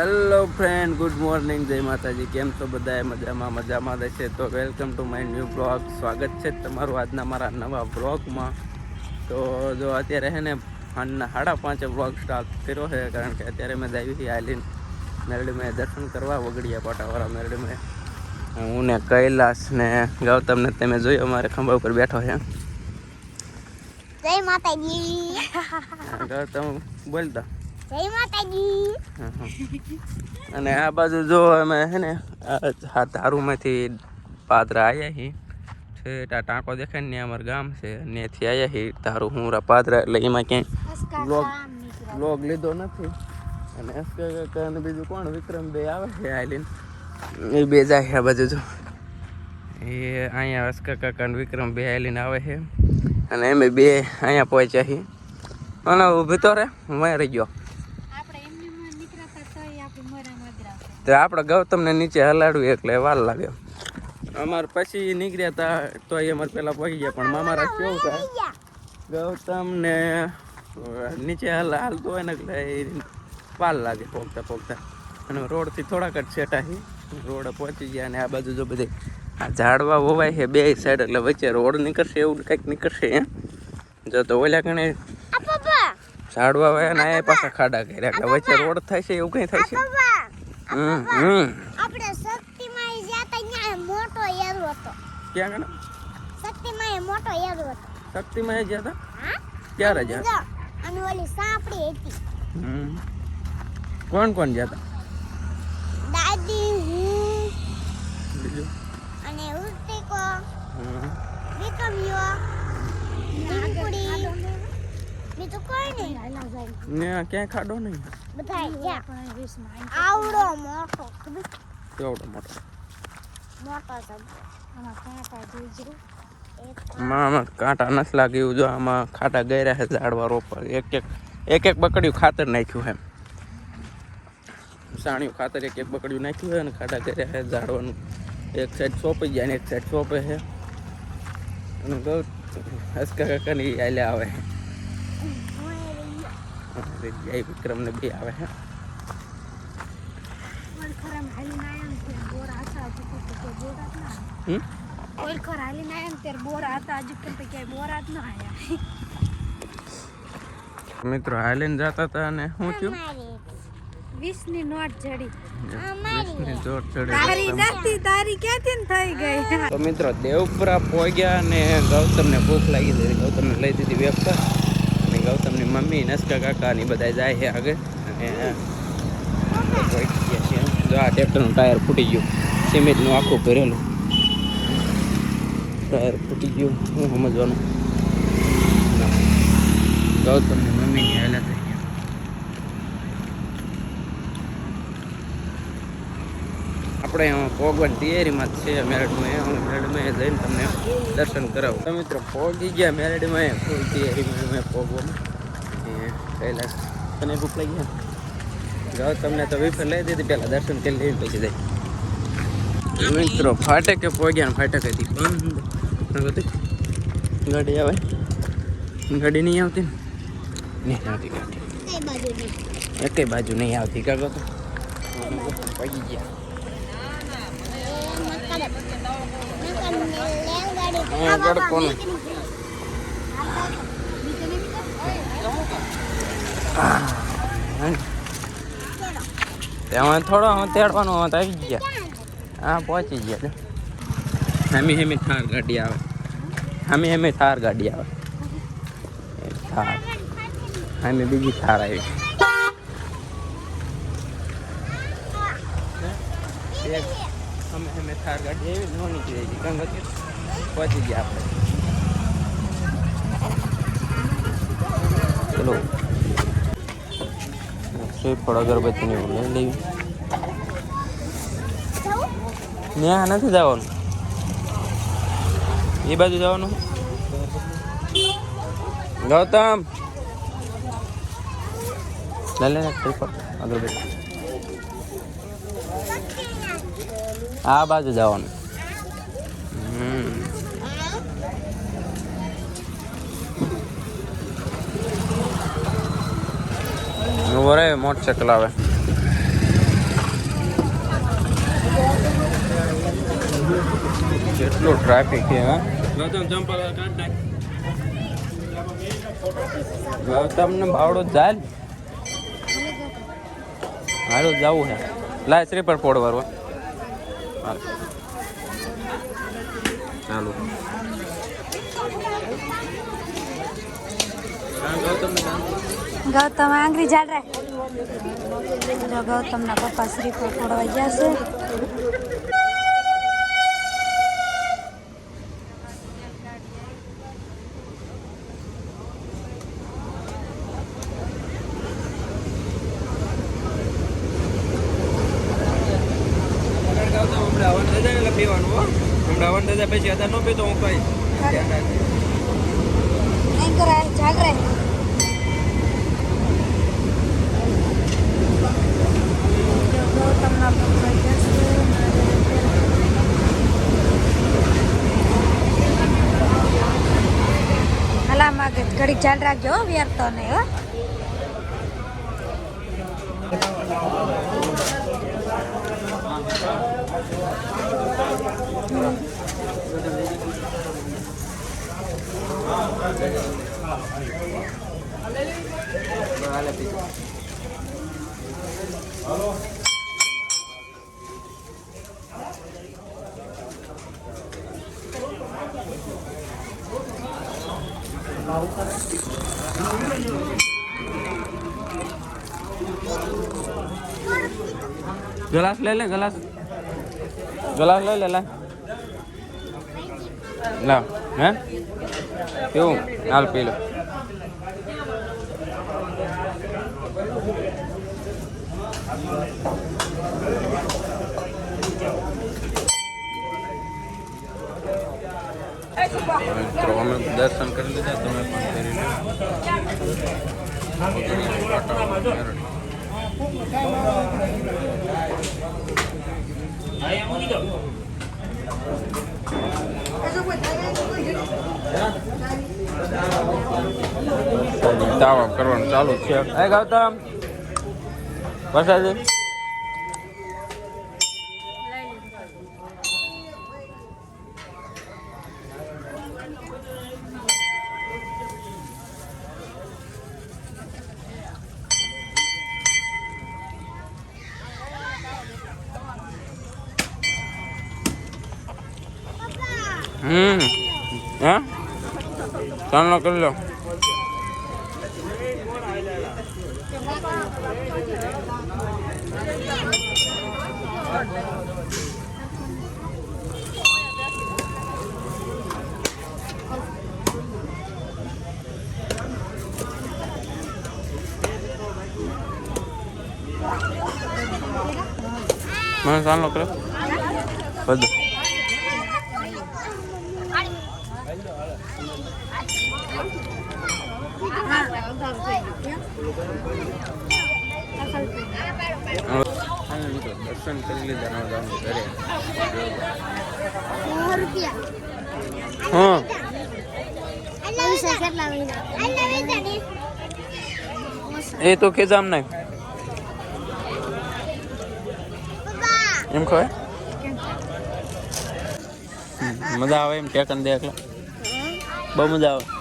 Hello friend good morning જય માતાજી. કેમ છો બધા મજામાં મજામાં રહેશે તો welcome to my new blog સ્વાગત છે તમારું આજના મારા નવા બ્લોગમાં તો જો અત્યારે હે ને સાંજના સાડા પાંચે બ્લોગ સ્ટાર્ટ કર્યો છે કારણ કે અત્યારે મેં આવી હતી આઈલીન મેરડીમાં દર્શન કરવા વગડિયા પાટાવાળા મેરડીમાં. હું ને કૈલાસ ને ગૌતમને તમે જોયો મારે ખંભા ઉપર બેઠો છે. જય માતાજી. ગૌતમ બોલતા જય માતાજી. અને આ બાજુ જો અમે હે ને આ તારુમાંથી પાદરા આવ્યા છીએ છે આ ટાંકો દેખાય ને અમારું ગામ છે. ત્યાંથી આવ્યા છીએ તારું હુંરા પાદરા એટલે એમાં ક્યાંય બ્લોગ બ્લોગ લીધો નથી. અને એસકે અને બીજું કોણ? વિક્રમ બે આવે છે આઈલીન એ બે જાય છે આ બાજુ જો. એ અહીંયા અસ્કા કાકા અને વિક્રમ બે આઈલીન આવે છે. અને એમ બે અહીંયા પહોંચ્યા છીએ અને ઊભી તો રે હું રહી ગયો આપણે એમને માં નીકળતા તો આપણે મોરા મદરા તો આપણે ગૌતમને નીચે હલાડ્યું એટલે વાર લાગ્યો અમારે પછી નીકળ્યા હતા તો એ અમારે પહેલાં પહોંચી ગયા પણ મામારા કેવું થાય? ગૌતમને નીચે હાલ હાલતો હોય ને એટલે એ વાર લાગે પોગતા પોગતા. અને રોડથી થોડાક જ છેટાહી રોડ પહોંચી ગયા અને આ બાજુ જો બધી આ ઝાડવા વવાય છે બે સાઈડ એટલે વચ્ચે રોડ નીકળશે એવું કંઈક નીકળશે એમ જો તો ઓલા કણે ઝાડવા વાયા ને આ પાછા ખાડા કર્યા. એટલે વચ્ચે રોડ થાય છે એવું કંઈ થાય છે આપણે શક્તિમાં જ્યાં ત્યાં મોટો એરો હતો. ક્યાં ગણ શક્તિમાં મોટો એરો હતો. શક્તિમાં જ્યાં હતા? ક્યારે જ્યાં અને ઓલી સાંપડી હતી. કોણ કોણ જ્યાં હતા? દાદી હું અને ઉર્તિકો. વિક્રમ્યો ટીંકુડી બીજું કોઈ નહીં. ને ક્યાંય ખાડો નહીં. બધા આવડો મોટો કેવડો મોટો મોટો આમાં કાંટા નથી લાગ્યું જો આમાં ખાટા ગયરા છે ઝાડવા રોપા એક એક એક એક બકડ્યું ખાતર નાખ્યું એમ. સાણિયું ખાતર એક એક બકડ્યું નાખ્યું છે અને ખાટા ગયરા છે ઝાડવાનું. એક સાઈડ સોંપી જાય ને એક સાઈડ સોંપે છે. અને ગૌ હસકા કાકાની આલે આવે. જય વિક્રમ ને બે આવે હે મિત્રો હાલીને જતા હતા અને શું થયું? વીસની નોટ જડી વીસની ને તો મિત્રો દેવપુરા પહોંચ્યા અને ગૌતમને ભૂખ લાગી હતી. ગૌતમને લઈ દીધી વેફર અને ગૌતમની મમ્મી, નસકા કાકાની બધા જાય છે આગળ. અને જો આ ટ્રેક્ટરનું ટાયર ફૂટી ગયું. સિમેન્ટનું આખું ભરેલું. ટાયર ફૂટી ગયું. શું સમજવાનું. ગૌતમની મમ્મીની હાલત થઈ ગયા આપણે એમાં ભોગવન તૈયારીમાં જ છે. મેરેડમાં હું મેરડમાં જઈને તમને દર્શન કરાવું. તો મિત્રો પહોંચી ગયા મેરડમાં ફૂલ તૈયારીમાં મેં ભોગવામાં એ કૈલાસ તને ભૂખ લાગી જાઓ તમને તો વિફર લઈ દીધી. પહેલાં દર્શન કરી લઈને પછી જાય મિત્રો ફાટકે ને ફાટક હતી. બંધ. ગાડી આવે. ગાડી નહીં આવતી ને? નહીં આવતી ગાડી. એકે બાજુ નહીં. આવતી. કાગો તો? પડી ગયા. હા, તડકોનું. તેમાં થોડો તેડવાનો હોત આવી ગયા. હા પહોંચી ગયા. હેમી હેમી થાર ગાડી આવે. હેમી હેમી થાર ગાડી આવે. થાર. હેમી બીજી થાર આવી. એક અમે અમે થાર ગાડી આવી નો નીકળી ગઈ ગંગા પહોંચી ગયા આપણે. ચલો. શ્રીફળ અગરબત્તીને એવું લઈ લેવી. ત્યાં નથી જવાનું? એ બાજુ જવાનું? ગૌતમ. લઈ લે શ્રીફળ, અગરબત્તી. આ બાજુ જવાનું. વરે મોટરસાઇકલ આવે. કેટલો ટ્રાફિક છે હા? ગૌતમને ભાવડો જાય હાલો જવું હે. લાય શ્રી પર પોડ વરવા ગૌતમ આંગળી જાડ રાખ. ગૌતમના પપ્પા શ્રીફળ ફોડવા ગયા છે ગૌતમ હમણાં હવન થઈ જાય એટલે પીવાનું હો. હમણાં હવન થઈ પછી અત્યારે ન પીતો હું કઈ. જાગરે. હલા માગે ઘડીક ચાલ રાખજો હો વ્યર્થ નહીં હો. ગ્લાસ લઈ લે ગ્લાસ ગ્લાસ લઈ લે લા હે કેવું હાલ પી લો. મિત્રો અમે દર્શન કરી લીધા તમે પણ કરી લો કરવાનું ચાલુ છે. ગૌતમ. વરસાદ? હમ. હે? ચાલો કરી લો. મને ચાલો કરો. બધું દર્શન કરી લીધા ઘરે એ તો કે જામ નાખ. એમ કહે મજા આવે એમ ટેકન દે એટલે બહુ મજા આવે.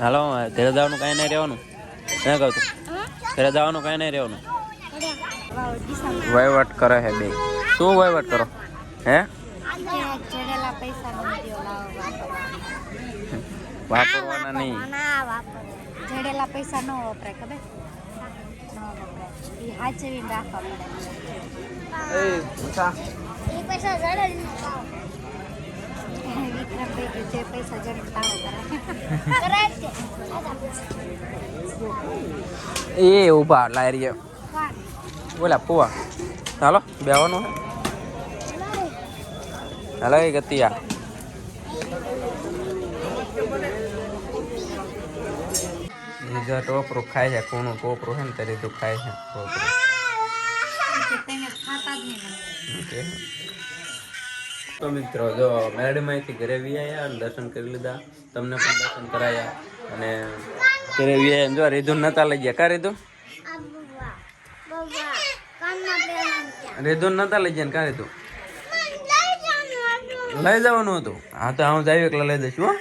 હાલો ઘરે જવાનું કાંઈ નહીં રહેવાનું. હે કહું ઘરે જવાનું કાંઈ નહીં રહેવાનું. વહીવટ કરે હે બે. શું વહીવટ કરો? હે? વાપરવાના નહીં. ના જડેલા પૈસા ન વપરાય ખબર? એ હાચવીને રાખવા પડે. એ પૈસા જડે વિક્રમભાઈ. કે જે પૈસા જડે તાવો કરે એ ઊભા લારી બોલા પુવા. હાલો બેવાનું હે. હાલો એ ગતિયા બીજા ટોપરું ખાય છે કોનું ટોપરું છે ને તે રીતું ખાય છે. ટોપરું ખાતા જ નહીં. તો મિત્રો, જો મેરડીમાંથી ઘરે વી આવ્યા અને દર્શન કરી લીધા. તમને પણ દર્શન કરાયા. અને ઘરે વી આવ્યા જો રીધું નતા લઈ ગયા. કા રીધું? આ બબા બબા કાનમાં પહેરવાનું છે રીધું નતા લઈ ગયા કા રીધું? લઈ જવાનું હતું. હા, તો હું જાય એકલા લઈ દઈશ, હો.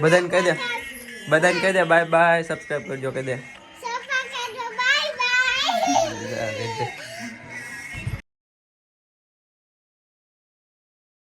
બધાને કહી દે. બધાને કહી દે, બાય બાય સબસ્ક્રાઈબ કરજો, કહી દે.